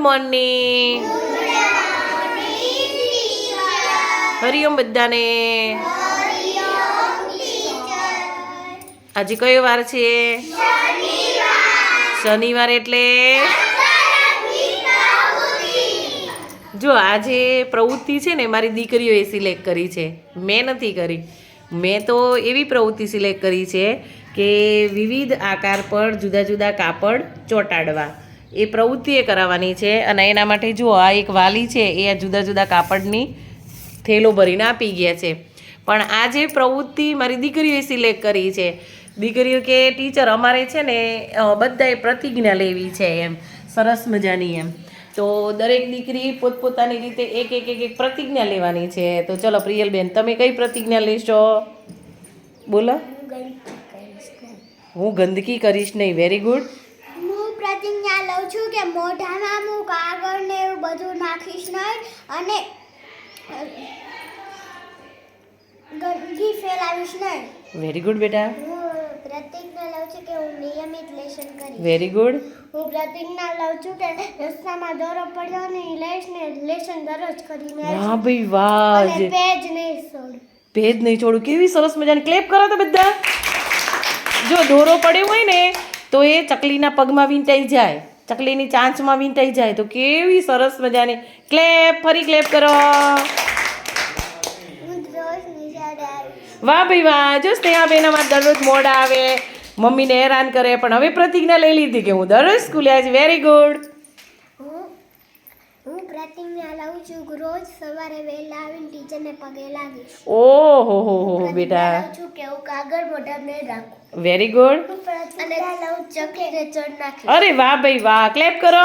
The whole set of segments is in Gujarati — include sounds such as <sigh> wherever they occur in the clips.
મોર્નિંગ. હરિઓમ બધાને. આજે કયો વાર છે? શનિવાર એટલે? જો આજે પ્રવૃત્તિ છે ને, મારી દીકરીઓએ સિલેક્ટ કરી છે. મેં નથી કરી. મેં તો એવી પ્રવૃત્તિ સિલેક્ટ કરી છે કે વિવિધ આકાર પર જુદા જુદા કાપડ ચોંટાડવા. એ પ્રવૃત્તિએ કરાવવાની છે અને એના માટે જુઓ આ એક વાલી છે એ આ જુદા જુદા કાપડની થેલો ભરીને આપી ગયા છે. પણ આ જે પ્રવૃત્તિ મારી દીકરીઓએ સિલેક્ટ કરી છે દીકરીઓ કે ટીચર અમારે છે ને બધાએ પ્રતિજ્ઞા લેવી છે એમ સરસ મજાની એમ. તો દરેક દીકરી પોતપોતાની રીતે એક એક એક એક પ્રતિજ્ઞા લેવાની છે. તો ચલો પ્રિયલબેન તમે કઈ પ્રતિજ્ઞા લેશો? બોલો. હું ગંદકી કરીશ નહીં. વેરી ગુડ છું કે મોઢામાં હું કાગળ ને એવું બધું નાખીશ નહીં અને ગંદકી ફેલાવીશ નહીં. વેરી ગુડ બેટા. હું પ્રતિજ્ઞા લઉં છું કે હું નિયમિત લેશન કરીશ. વેરી ગુડ હું પ્રતિજ્ઞા લઉં છું કે રસ્તામાં દોરો પડ્યો ને ઈ લઈશ ને લેશન દરરોજ કરીને. વાહ ભાઈ વાહ. અને પેજ નહીં છોડું. પેજ નહીં છોડું. કેવી સરસ મજાની ક્લેપ કરો તો બધા. જો દોરો પડ્યો હોય ને તો એ ચકલીના પગમાં વીંટાઈ જાય. ચકલીની ચાંચમાં વીંટાઈ જાય તો કેવી સરસ મજાની. ક્લેપ, ફરી ક્લેપ કરો. વાહ ભાઈ વાહ, જો સ્નેહાબેન અમારે દરરોજ મોડા આવે, મમ્મીને હેરાન કરે, પણ હવે પ્રતિજ્ઞા લઈ લીધી કે હું દરરોજ સ્કૂલે આજ વેરી ગુડ પ્રતિજ્ઞા લઉં છું. રોજ સવારે વહેલા આવીને ટીચરને પગે લાગીશ. ઓહો હો હો હો બેટા. લઉં છું કે હું કાગળ મોઢા નહીં રાખું. વેરી ગુડ અને લઉં ચકલીને ચડ નાખી અરે વાહ ભાઈ વાહ ક્લેપ કરો.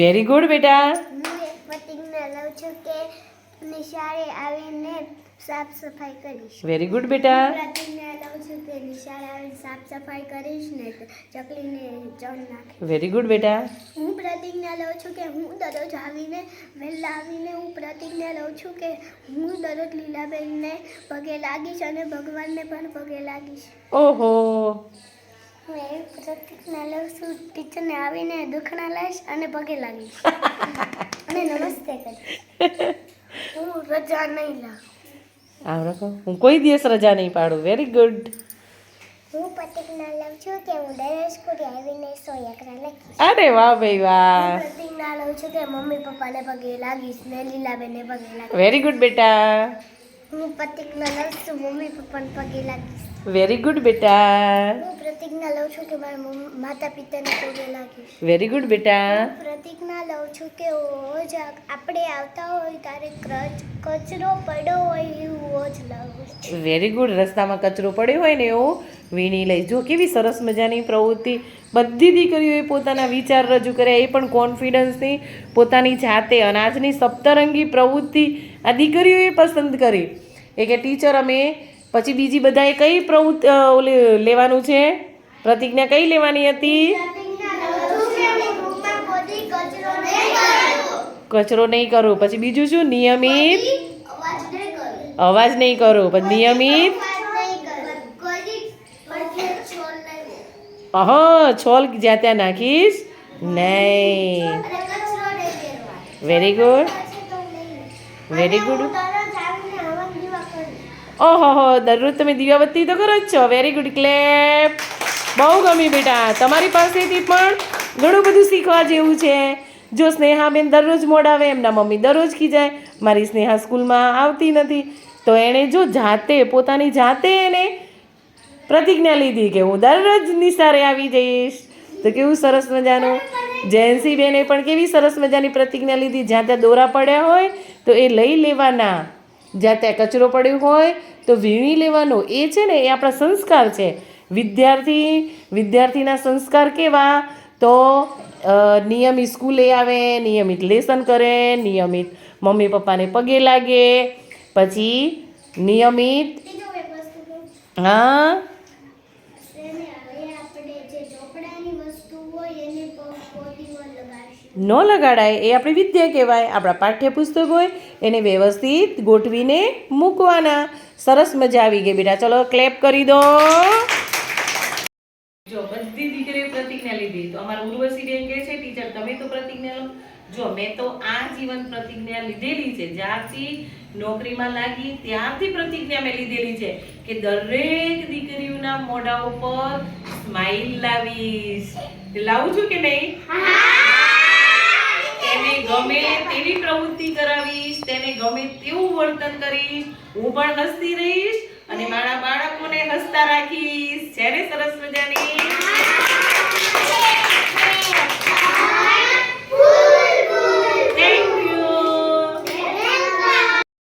વેરી ગુડ બેટા. પ્રતિજ્ઞા લઉં છું કે નિશાળે આવીને સાફ સફાઈ કરીશ. વેરી ગુડ બેટા. પ્રતિજ્ઞા લઉં છું કે નિશાળે આવીને સાફ સફાઈ કરીશ ને ચકલીને ચણ નાખીશ. વેરી ગુડ બેટા. હું પ્રતિજ્ઞા લઉં છું કે હું દરરોજ આવીને વહેલા આવીને હું પ્રતિજ્ઞા લઉં છું કે હું દરરોજ લીલાબેનને પગે લાગીશ અને ભગવાનને પણ પગે લાગીશ. ઓહો. હું એવી પ્રતિજ્ઞા લઉં છું ટીચરને આવીને દુખણા લઈશ અને પગે લાગીશ. <laughs> અને નમસ્તે કરીશ. <laughs> હું રજા નહીં લાવું. આમ રાખો. હું કોઈ દિવસ રજા નહીં પાડું. વેરી ગુડ હું પ્રતિજ્ઞા લઉં છું કે હું દરરોજ સ્કૂલે આવીને સો એકરા લખીશ. અરે વાહ ભાઈ વાહ. પ્રતિજ્ઞા લઉં છું કે મમ્મી પપ્પાને પગે લાગીશ ને લીલાબેનને પગે લાગીશ. વેરી ગુડ બેટા. હું પ્રતિજ્ઞા લઉં છું મમ્મી પપ્પાને પગે લાગીશ. વેરી ગુડ બેટા હું પ્રતિજ્ઞા લઉં છું કે મારા માતા પિતાને પગે લાગીશ વેરી ગુડ બેટા પ્રતિજ્ઞા લઉં છું કે રોજ આપણે આવતા હોય ત્યારે કચરો પડ્યો હોય એવું રોજ લાવું વેરી ગુડ રસ્તામાં કચરો પડ્યો હોય ને એવું વીણી લઈ. જો કેવી સરસ મજાની પ્રવૃત્તિ. બધી દીકરીઓએ પોતાના વિચાર રજૂ કર્યા. એ પણ કોન્ફિડન્સની પોતાની જાતે અનાજની સપ્તરંગી પ્રવૃત્તિ આ દીકરીઓએ પસંદ કરી. એ કે ટીચર અમે પછી બીજી બધાએ કઈ પ્રવૃત્તિ ઓલી લેવાનું છે? પ્રતિજ્ઞા કઈ લેવાની હતી? કચરો નહીં કરો. પછી બીજું શું? નિયમિત? અવાજ નહીં કરો. પછી નિયમિત? હા છોલ જ્યાં ત્યાં નાખીશ? નહીં. વેરી ગુડ વેરી ગુડ ઓહો દરરોજ તમે દીવાબત્તી તો કરો જ છો. વેરી ગુડ ક્લેપ બહુ ગમી બેટા. તમારી પાસેથી પણ ઘણું બધું શીખવા જેવું છે. જો સ્નેહાબેન દરરોજ મોડાવે, એમના મમ્મી દરરોજ ખીજાય. મારી સ્નેહા સ્કૂલમાં આવતી નથી. તો એણે જો જાતે, પોતાની જાતે એને પ્રતિજ્ઞા લીધી કે હું દરરોજ નિસારે આવી જઈશ. તો કેવું સરસ મજાનું. જયંસી બેને પણ કેવી સરસ મજાની પ્રતિજ્ઞા લીધી. જ્યાં ત્યાં દોરા પડ્યા હોય, તો એ લઈ લેવાના. જ્યાં ત્યાં કચરો પડ્યો હોય તો વીણી લેવાનો એ છે ને એ આપણા સંસ્કાર છે. વિદ્યાર્થી વિદ્યાર્થીના સંસ્કાર કેવા? તો નિયમિત સ્કૂલે આવે નિયમિત લેસન કરે નિયમિત મમ્મી પપ્પાને પગે લાગે પછી નિયમિત હા? ન લગાડાય એ આપણી વિદ્યા કહેવાય. આપણા પાઠ્યપુસ્તક હોય એને વ્યવસ્થિત ગોઠવીને મૂકવાના. સરસ મજા આવી ગઈ બેટા. ચલો ક્લેપ કરી દો. જો બધી દીકરીઓ પ્રતિજ્ઞા લીધી. તો અમારા ઉર્વશી બેન કહે છે ટીચર તમે તો પ્રતિજ્ઞા લો જો મેં તો આ જીવન પ્રતિજ્ઞા લીધેલી છે જ્યારથી નોકરીમાં લાગી ત્યારથી પ્રતિજ્ઞા મેં લીધેલી છે કે દરેક દીકરીઓના મોઢા ઉપર સ્માઈલ લાવીશ. લાવું છું કે નહીં? તેને ગમે તેવી પ્રવૃત્તિ કરાવીશ તેને ગમે તેવું વર્તન કરીશ. હું પણ હસતી રહીશ અને મારા બાળકોને હસતા રાખીશ. છે સરસ મજાની